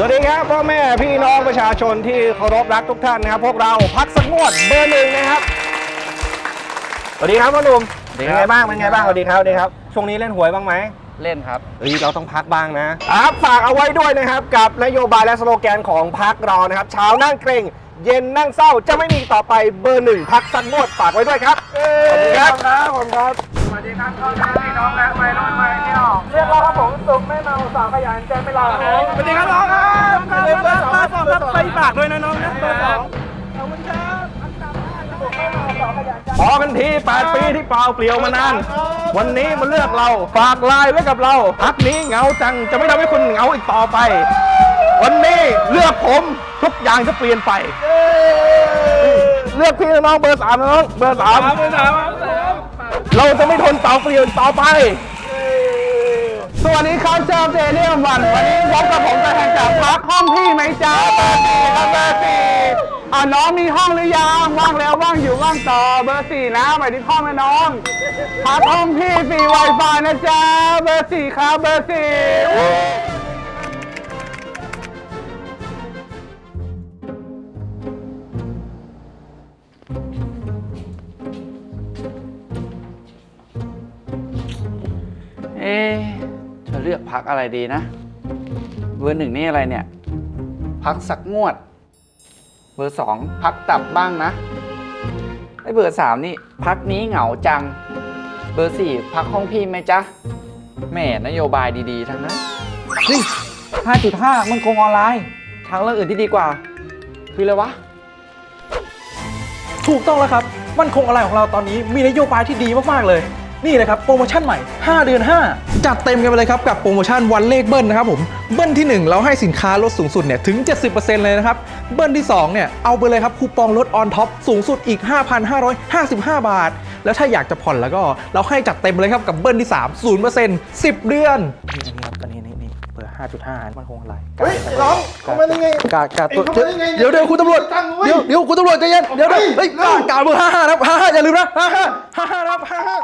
สวัสดีครับพ่อแม่พี่น้องประชาชนที่เคารพรักทุกท่านนะครับ พวกเราพักสักงวดเบอร์หนึ่งนะครับสวัสดีครับพ่อหนุ่มสวัสดีเป็นครับไงบ้างเป็นไงบ้างสวัสดีครับสวัสดีครับช่วงนี้เล่นหวยบ้างไหมเล่นครับเฮ้ยเราต้องพักบ้างนะครับฝากเอาไว้ด้วยนะครับ กับนโยบายและสโลแกนของพักเรานะครับเช้านั่งเกรงเย็นนั่งเศร้าจะไม่มีต่อไปเบอร์หนึ่งพักสักงวดฝากไว้ด้วยครับขอบคุณครับผมครับสวัสดีครับพ่อแม่พี่น้องและวัยรุ่นวัยเที่ยวเรียกเราครับผมสุขไม่เมาสาวขยันใจไม่รอสวัสดีครับน้องครับ เบอร์สองเบอร์สองครับไปฝากด้วยนะน้องนะเบอร์สองขอบคุณครับพอกันที8ปีที่เปล่าเปลี่ยวมานาน วันนี้มาเลือกเราฝากไลน์ไว้กับเราพักนี้เหงาจังจะไม่ทำให้คุณเหงาอีกต่อไป วันนี้เลือกผมทุกอย่างจะเปลี่ยนไป เลือกพี่น้องเบอร์สามน้องเบอร์สามเราจะไม่ทนเต่าเปลี่ยนต่อไป สวัสดีครับเจ้าเจเนียมวัน วันนี้พบกับผมตัวแทนจากพักห้องพี่ไหมจ้าเบอร์สี่ครับเบอร์สี่อ่าน้องมีห้องหรือยังว่างแล้วว่างอยู่ว่างต่อเบอร์สี่นะหมายถึงห้องนะน้องพักห้องพี่ฟรีไวไฟนะจ๊ะเบอร์สี่ครับเบอร์สี่เอ๊ะจะเลือกพักอะไรดีนะ เบอร์หนึ่งนี่อะไรเนี่ย พักสักงวด เบอร์สองพักตับบ้างนะ ไอ้เบอร์สามนี่ พักนี้เหงาจัง เบอร์สี่พักห้องพี่ไหมจ๊ะแหม่นโยบายดีๆ ทั้งนั้นเฮ้ย5.5 มันคงออนไลน์ทางเลือกอื่นที่ดีกว่า คืออะไรวะ ถูกต้องแล้วครับ มั่นคงอะไรของเราตอนนี้มีนโยบายที่ดีมากๆเลย นี่เลยครับโปรโมชั่นใหม่ 5 เดือน 5 จัดเต็มกันไปเลยครับ กับโปรโมชั่นวันเลขเบิ้ลนะครับผม เบิ้ลที่ 1 เราให้สินค้าลดสูงสุดเนี่ยถึง 70%เลยนะครับ เบิ้ลที่ 2 เนี่ย เอาไปเลยครับคูปองลดออนท็อปสูงสุดอีก 5,555 บาท แล้วถ้าอยากจะผ่อนแล้วก็เราให้จัดเต็มเลยครับกับเบิ้ลที่ 3 0% 10 เดือนนี่อันนี้ครับอันนี้นี่นี่เบอร์5.5มันคงอะไรเฮ้ยน้องเข้ามาได้ไง กาดกาดตัวเอ้ยเข้ามาได้ไงเดี๋ยวเดี๋ยวคุณตำรวจตั้งไว้เดี๋ยวเดี๋ยวคุณตำรวจใจเย็นเดี๋ยวเดี๋ยวเฮ้เฮ้ยยกาดกาดเบอร์ห้าห้านะครับห้าห้าอย่าลืมนะห้าห้าห้าห้านะครับห้าห้า